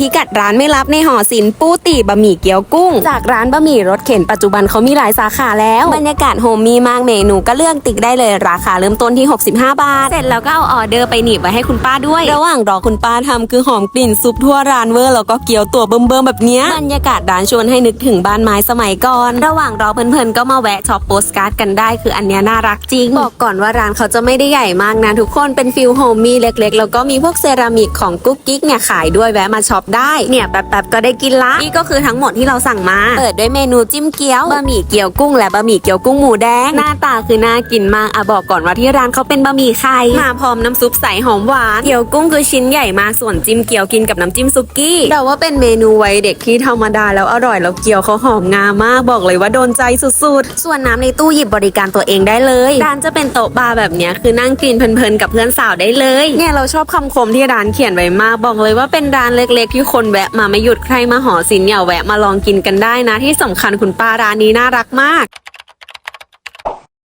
พิกัดร้านไม่รับในหอศิลป์ปูตีบะหมี่เกี๊ยวกุ้ง จากร้านบะหมี่รถเข็นปัจจุบันเขามีหลายสาขาแล้ว บรรยากาศโฮมมีมากเมนูก็เลือกติ๊กได้เลยราคาเริ่มต้นที่ 65 บาท เสร็จแล้วก็เอาออเดอร์ไปหนีบไว้ให้คุณป้าด้วย ระหว่างรอคุณป้าทำคือหอมกลิ่นซุปทั่วร้านเวอร์แล้วก็เกี๊ยวตัวเบิ่มๆแบบเนี้ยบรรยากาศร้านชวนให้นึกถึงบ้านไม้สมัยก่อน ระหว่างรอเพลินๆก็มาแวะช็อปโปสการ์ดกันได้คืออันเนี้ยน่ารักจริงบอกก่อนว่าร้านเขาจะไม่ได้ใหญ่มากนะทุกคนเป็นฟิลโฮมมีเล็ก ๆ แล้วก็มีพวกเซรามิกของกุ๊กกิ๊กเนี่ยขายด้วยแวะมาช็อปได้เนี่ยแป๊บๆก็ได้กินละนี่ก็คือทั้งหมดที่เราสั่งมาเปิดด้วยเมนูจิ้มเกี๊ยวบะหมี่เกี๊ยวกุ้งและบะหมี่เกี๊ยวกุ้งหมูแดงหน้าตาคือน่ากินมากอะบอกก่อนว่าที่ร้านเขาเป็นบะหมี่ไข่มาพร้อมน้ำซุปใสหอมหวานเกี๊ยวกุ้งคือชิ้นใหญ่มากส่วนจิ้มเกี๊ยวกินกับน้ำจิ้มซุกี้แต่ว่าเป็นเมนูไว้เด็กที่ธรรมดาแล้วอร่อยแล้วเกี๊ยวเขาหอมงามมากบอกเลยว่าโดนใจสุดๆ ส่วนน้ำในตู้หยิบบริการตัวเองได้เลยร้านจะเป็นโต๊ะบาร์แบบเนี้ยคือนั่งกินเพลินๆกับเพื่อนสาวได้เลยเนี่ยเราชอบคำคมที่ร้านเขียนไว้มากบอกเลยว่าเป็นร้านเล็กๆที่คนแวะมาไม่หยุดใครมาหอศิลป์อย่าแวะมาลองกินกันได้นะ ที่สำคัญคุณป้าร้านนี้น่ารักมาก